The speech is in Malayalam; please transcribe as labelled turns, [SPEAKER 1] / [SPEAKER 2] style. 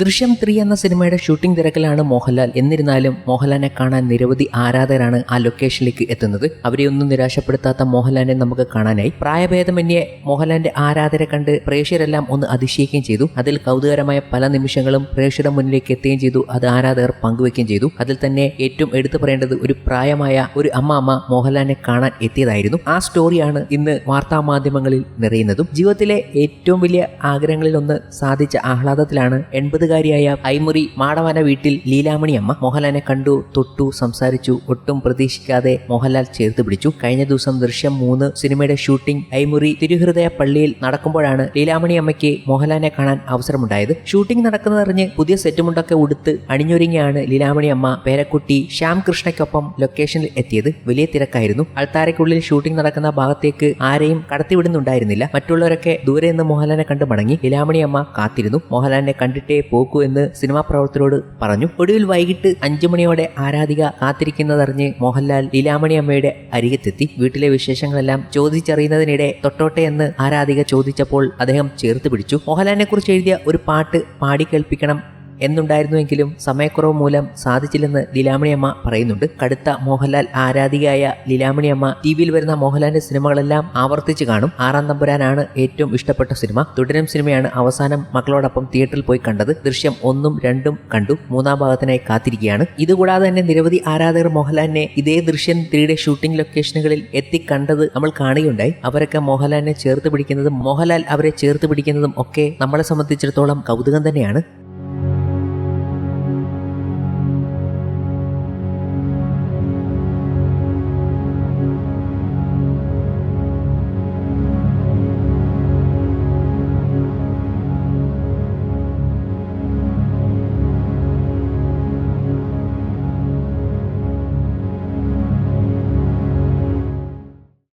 [SPEAKER 1] ദൃശ്യം ത്രീ എന്ന സിനിമയുടെ ഷൂട്ടിംഗ് തിരക്കിലാണ് മോഹൻലാൽ. എന്നിരുന്നാലും മോഹൻലാലിനെ കാണാൻ നിരവധി ആരാധകരാണ് ആ ലൊക്കേഷനിലേക്ക് എത്തുന്നത്. അവരെ ഒന്നും നിരാശപ്പെടുത്താത്ത മോഹൻലാലിനെ നമുക്ക് കാണാനായി. പ്രായഭേദമന്യേ മോഹൻലാലിന്റെ ആരാധകരെ കണ്ട് പ്രേക്ഷകരെല്ലാം ഒന്ന് അതിശയിക്കുകയും ചെയ്തു. അതിൽ കൗതുകരമായ പല നിമിഷങ്ങളും പ്രേക്ഷകരുടെ മുന്നിലേക്ക് എത്തുകയും ചെയ്തു. അത് ആരാധകർ പങ്കുവെക്കുകയും ചെയ്തു. അതിൽ തന്നെ ഏറ്റവും എടുത്തു പറയേണ്ടത് ഒരു പ്രായമായ ഒരു അമ്മ അമ്മ മോഹൻലാലിനെ കാണാൻ എത്തിയതായിരുന്നു. ആ സ്റ്റോറിയാണ് ഇന്ന് വാർത്താ മാധ്യമങ്ങളിൽ നിറയുന്നതും. ജീവിതത്തിലെ ഏറ്റവും വലിയ ആഗ്രഹങ്ങളിൽ ഒന്ന് സാധിച്ച ആഹ്ലാദത്തിലാണ് എൺപതുകാരിയായ ഐമുറി മാടവാന വീട്ടിൽ ലീലാമണി അമ്മ മോഹൻലാലിനെ കണ്ടു തൊട്ടു സംസാരിച്ചു ഒട്ടും പ്രതീക്ഷിക്കാതെ മോഹൻലാൽ ചേർത്ത് പിടിച്ചു. കഴിഞ്ഞ ദിവസം ദൃശ്യം മൂന്ന് സിനിമയുടെ ഷൂട്ടിംഗ് ഐമുറി തിരുഹൃദയ പള്ളിയിൽ നടക്കുമ്പോഴാണ് ലീലാമണി അമ്മയ്ക്ക് മോഹൻലാലിനെ കാണാൻ അവസരമുണ്ടായത്. ഷൂട്ടിംഗ് നടക്കുന്നതറിഞ്ഞ് പുതിയ സെറ്റുമുണ്ടൊക്കെ ഉടുത്ത് അണിഞ്ഞൊരുങ്ങിയാണ് ലീലാമണി അമ്മ പേരക്കുട്ടി ശ്യാം കൃഷ്ണയ്ക്കൊപ്പം ലൊക്കേഷനിൽ എത്തിയത്. വലിയ തിരക്കായിരുന്നു. അൾത്താരയ്ക്കുള്ളിൽ ഷൂട്ടിംഗ് നടക്കുന്ന ഭാഗത്തേക്ക് ആരെയും കടത്തിവിടുന്നുണ്ടായിരുന്നില്ല. മറ്റുള്ളവരൊക്കെ ദൂരെ നിന്ന് മോഹൻലാലിനെ കണ്ട് മടങ്ങി ലീലാമണി അമ്മ കാത്തിരുന്നു. മോഹൻലാലിനെ കണ്ടിട്ടേ പോകൂ എന്ന് സിനിമാ പ്രവർത്തകരോട് പറഞ്ഞു. ഒടുവിൽ വൈകിട്ട് അഞ്ചു മണിയോടെ ആരാധിക കാത്തിരിക്കുന്നതറിഞ്ഞ് മോഹൻലാൽ ലീലാമണി അമ്മയുടെ അരികത്തെത്തി. വീട്ടിലെ വിശേഷങ്ങളെല്ലാം ചോദിച്ചറിയുന്നതിനിടെ തൊട്ടോട്ടെ എന്ന് ആരാധിക ചോദിച്ചപ്പോൾ അദ്ദേഹം ചേർത്ത് പിടിച്ചു. മോഹൻലാലിനെ കുറിച്ച് എഴുതിയ ഒരു പാട്ട് പാടി കേൾപ്പിക്കണം എന്നുണ്ടായിരുന്നുവെങ്കിലും സമയക്കുറവ് മൂലം സാധിച്ചില്ലെന്ന് ലീലാമണിയമ്മ പറയുന്നുണ്ട്. കടുത്ത മോഹൻലാൽ ആരാധികയായ ലീലാമണിയമ്മ ടി വിയിൽ വരുന്ന മോഹൻലാലിന്റെ സിനിമകളെല്ലാം ആവർത്തിച്ച് കാണും. ആറാം തമ്പുരാനാണ് ഏറ്റവും ഇഷ്ടപ്പെട്ട സിനിമ. തുടരും സിനിമയാണ് അവസാനം മക്കളോടൊപ്പം തിയേറ്ററിൽ പോയി കണ്ടത്. ദൃശ്യം ഒന്നും രണ്ടും കണ്ടു. മൂന്നാം ഭാഗത്തിനായി കാത്തിരിക്കുകയാണ്. ഇതുകൂടാതെ തന്നെ നിരവധി ആരാധകർ മോഹൻലാലിനെ ഇതേ ദൃശ്യം ത്രീയുടെ ഷൂട്ടിംഗ് ലൊക്കേഷനുകളിൽ എത്തി കണ്ടത് നമ്മൾ കാണുകയുണ്ടായി. അവരൊക്കെ മോഹൻലാലിനെ ചേർത്ത് പിടിക്കുന്നതും മോഹൻലാൽ അവരെ ചേർത്ത് പിടിക്കുന്നതും ഒക്കെ നമ്മളെ സംബന്ധിച്ചിടത്തോളം കൗതുകം തന്നെയാണ്.